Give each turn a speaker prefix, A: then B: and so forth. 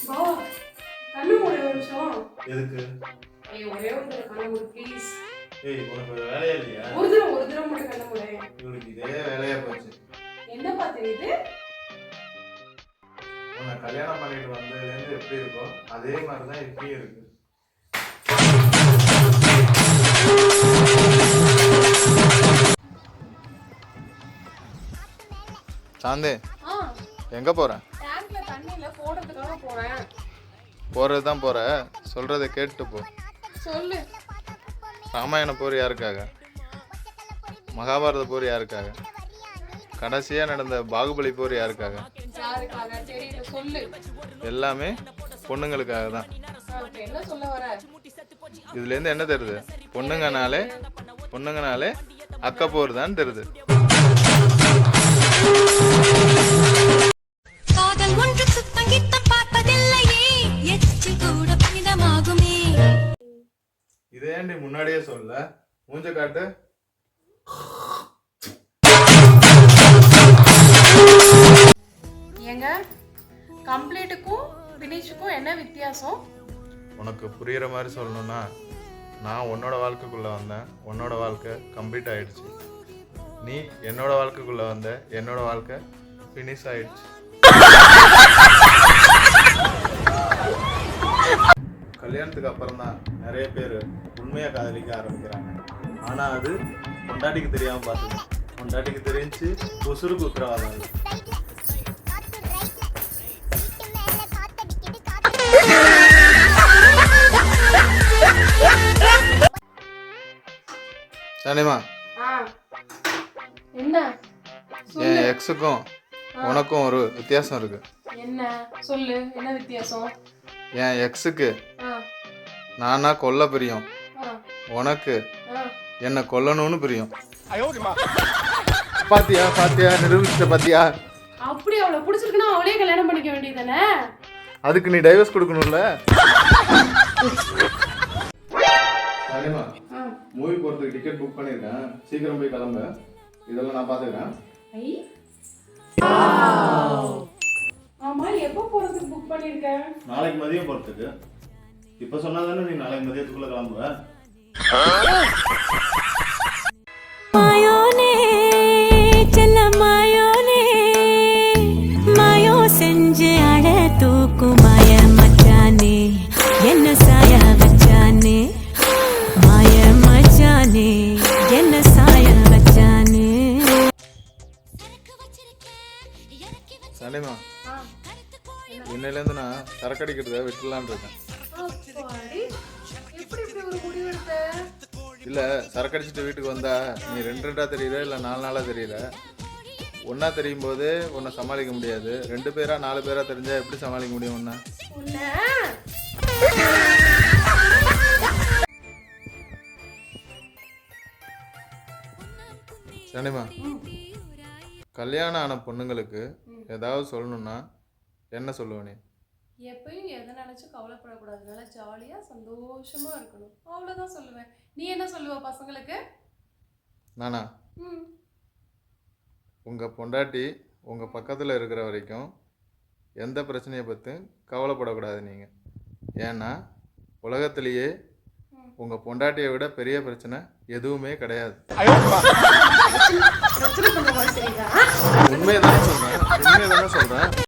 A: பாவா கண்ணு மூடு ஒரு நிமிஷம்.
B: எதுக்கு?
A: ஏய் ஒரே ஒரு தடவை கண்ணு மூடு ப்ளீஸ்
B: ஏய் உனக்கு வேற வேலையே இல்லையா?
A: ஒரு தடவை ஒரு தடவை மட்டும் கண்ணு மூடு.
B: இவனுக்கு இதே வேலையா போச்சு.
A: என்னப்பா தெரியுது
B: உன்னை கல்யாணம் பண்ணிட்டு வந்ததுலேருந்து எப்படி இருக்கோ அதே மாதிரி தான் இப்பயும் இருக்கு. சாந்தே எங்க போற?
A: டேங்க்ல தண்ணியில போடுறதுக்காக போறேன்.
B: போறது தான் போற. சொல்றதை கேட்டு போ.
A: சொல்லு.
B: ராமாயண போர் யாருக்காக? மகாபாரத போர் யாருக்காக? கடைசியா நடந்த பாகுபலி போர் யாருக்காக? எல்லாமே பொண்ணுங்களுக்காக தான்.
A: வர?
B: இதுலேருந்து என்ன தெரியுது? பொண்ணுங்கனாலே பொண்ணுங்கனாலே அக்க போர் தான் தெரியுது. ஏன்டி முன்னாடியே சொல்ல. மூஞ்ச காட்டு.
A: ஏங்க கம்ப்ளீட்டுக்கும் ஃபினிஷுக்கும் என்ன வித்தியாசம்?
B: உனக்கு புரியுற மாதிரி சொல்லணும்னா நான் உன்னோட வாழ்க்கைக்குள்ள வந்தேன். உன்னோட வாழ்க்கை கம்ப்ளீட் ஆயிடுச்சு. நீ என்னோட வாழ்க்கைக்குள்ள வந்த என்னோட வாழ்க்கை ஃபினிஷ் ஆயிடுச்சு கல்யாணத்துக்கு அப்புறம் தான் நிறைய பேர் உண்மையாக காதலிக்க ஆரம்பிக்கிறாங்க. ஆனால் அது பொண்டாட்டிக்கு தெரியாமல் பார்த்துங்க பொண்டாட்டிக்கு தெரிஞ்சு உசுருக்கு உத்தரவாதம் இல்லை. சரிம்மா
A: ஆ. என்ன?
B: என் எக்ஸுக்கும் உனக்கும் ஒரு வித்தியாசம் இருக்கு.
A: என்ன? சொல்லு. என்ன வித்தியாசம்?
B: என் எக்ஸுக்கு நானா கொல்ல பிரியம். உனக்கு என்னை கொல்லணும்னு பிரியம். பாத்தியா பாத்தியா நிரூபிச்சிட்ட பாத்தியா?
A: அப்படி அவளை பிடிச்சிருக்குன்னா அவளே கல்யாணம் பண்ணிக்க வேண்டியதானே
B: அதுக்கு நீ டைவர்ஸ் கொடுக்கணும்ல? சரிம்மா.
A: ஆ.
B: மூவி போறதுக்கு டிக்கெட் புக் பண்ணிருக்கேன். சீக்கிரம் போய் கிளம்பு. இதெல்லாம் நான் பாத்துக்கிறேன்
A: ஐ. ஆமா எப்போ போறதுக்கு புக் பண்ணிருக்க?
B: நாளைக்கு மதியம் போறதுக்கு. இப்ப சொன்னா தானே நீ நாளைக்கு மதியத்துக்குள்ள கிளம்புவ?
A: ஆ.
B: இன்னையிலேருந்து நான் சரக்கடிக்கிறத விட்டுலான்னு இருக்கேன்.
A: எடுத்த
B: இல்ல சரக்கடிச்சிட்டு வீட்டுக்கு வந்தா நீ ரெண்டு ரெண்டா தெரியல இல்ல நாலு நாளா தெரியல? ஒன்னா தெரியும் போது உன்னை சமாளிக்க முடியாது. ரெண்டு பேரா நாலு பேரா தெரிஞ்சா எப்படி சமாளிக்க முடியும் உன்னை? சரிம்மா கல்யாணம் ஆன பொண்ணுங்களுக்கு ஏதாவது சொல்லணும்னா என்ன சொல்லுவ நீ?
A: எப்பயும் எதை நினைச்சும் கவலைப்படக்கூடாது. நல்லா ஜாலியா சந்தோஷமா இருக்கணும். அவ்வளவுதான் சொல்லுவேன். நீ என்ன சொல்லுவ பசங்களுக்கு?
B: நானா?
A: ம்.
B: உங்க பொண்டாட்டி உங்க பக்கத்துல இருக்கிற வரைக்கும் எந்த பிரச்சனையை பற்றி கவலைப்படக்கூடாது நீங்க. ஏன்னா உலகத்திலேயே உங்க பொண்டாட்டியை விட பெரிய பிரச்சனை எதுவுமே கிடையாது. உண்மையை தானே சொல்றேன். உண்மையை தானே சொல்றேன்.